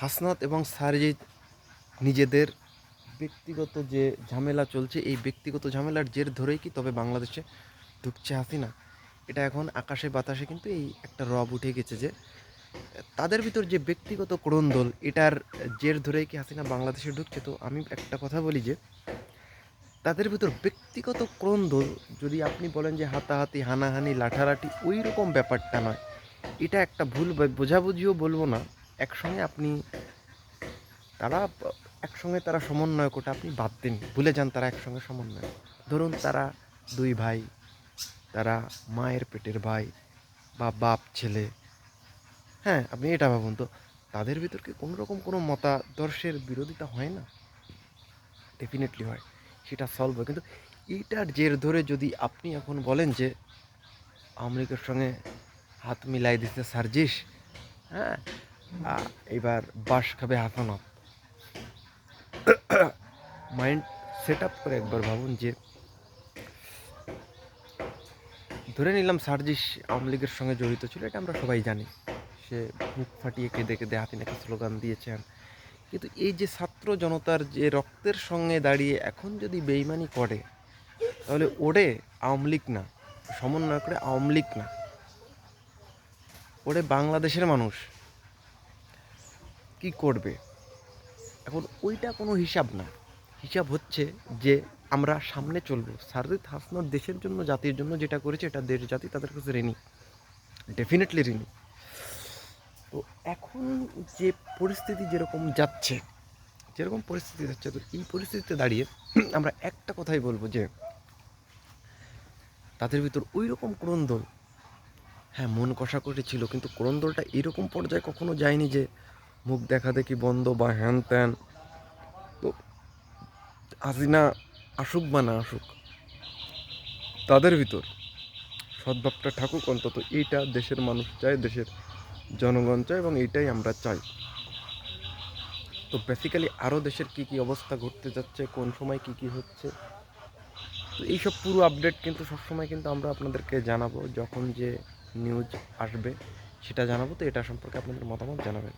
হাসনাত এবং সারজিৎ নিজেদের ব্যক্তিগত যে ঝামেলা চলছে, এই ব্যক্তিগত ঝামেলার জের ধরেই কি তবে বাংলাদেশে ঢুকছে হাসিনা? এটা এখন আকাশে বাতাসে কিন্তু এই একটা রব উঠে গেছে যে তাদের ভিতর যে ব্যক্তিগত ক্রন্দল এটার জের ধরেই কি হাসিনা বাংলাদেশে ঢুকছে? তো আমি একটা কথা বলি যে, তাদের ভিতর ব্যক্তিগত ক্রন্দল যদি আপনি বলেন যে হাতাহাতি, হানাহানি, লাঠালাঠি ওই রকম ব্যাপারটা নয়। এটা একটা ভুল বোঝাবুঝিও বলব না। একসঙ্গে আপনি, তারা একসঙ্গে তারা সমন্বয় করতে আপনি বাদ দিন। ভুলে যান তারা একসঙ্গে সমন্বয়। ধরুন তারা দুই ভাই, তারা মায়ের পেটের ভাই বা বাপ, ছেলে। হ্যাঁ আপনি এটা ভাবুন তো, তাদের ভিতর কি কোনো রকম কোনো মতাদর্শের বিরোধিতা হয় না? ডেফিনেটলি হয়। সেটা সলভ হয়। কিন্তু এইটার জের ধরে যদি আপনি এখন বলেন যে লীগের সঙ্গে হাত মিলাই দিতে সার্জিস হ্যাঁ এবার বাস খাবে হাসানত মাইন্ড সেট আপ করে একবার ভাবুন যে, ধরে নিলাম সার্জিস আওয়ামী লীগের সঙ্গে জড়িত ছিল, এটা আমরা সবাই জানি। সে মুখ ফাটিয়ে কেঁদে কেঁদে হাতে নাকি স্লোগান দিয়েছেন। কিন্তু এই যে ছাত্র জনতার যে রক্তের সঙ্গে দাঁড়িয়ে এখন যদি বেইমানি করে, তাহলে ওরে আওয়ামী লীগ না সমন্বয় করে আওয়ামী লীগ না। ওরে বাংলাদেশের মানুষ। কি করবে? এখন ওইটা কোনো হিসাব না। হিসাব হচ্ছে যে আমরা সামনে চলবো। সারজিৎ হাসনাত দেশের জন্য, জাতির জন্য যেটা করেছে, এটা দেশ জাতি তাদের কাছে ঋণী। ডেফিনেটলি ঋণী। তো এখন যে পরিস্থিতি যেরকম যাচ্ছে, যেরকম পরিস্থিতি যাচ্ছে, তো এই পরিস্থিতিতে দাঁড়িয়ে আমরা একটা কথাই বলব যে, তাদের ভিতর ওই রকম ক্রন্দল হ্যাঁ মন কষাকষি ছিল, কিন্তু ক্রন্দলটা এরকম পর্যায়ে কখনো যায়নি যে মুখ দেখা দেখি বন্ধ বা হ্যান ত্যান। তো হাসিনা আসুক বা না আসুক, তাদের ভিতর সদ্ভাবটা ঠাকুক অন্তত এইটা দেশের মানুষ চায়, দেশের জনগণ চায় এবং এইটাই আমরা চাই। তো বেসিক্যালি আরও দেশের কী কী অবস্থা ঘটতে যাচ্ছে, কোন সময় কী কী হচ্ছে, তো এইসব পুরো আপডেট কিন্তু সবসময় কিন্তু আমরা আপনাদেরকে জানাব। যখন যে নিউজ আসবে, সেটা জানাব। তো এটা সম্পর্কে আপনাদের মতামত জানাবেন।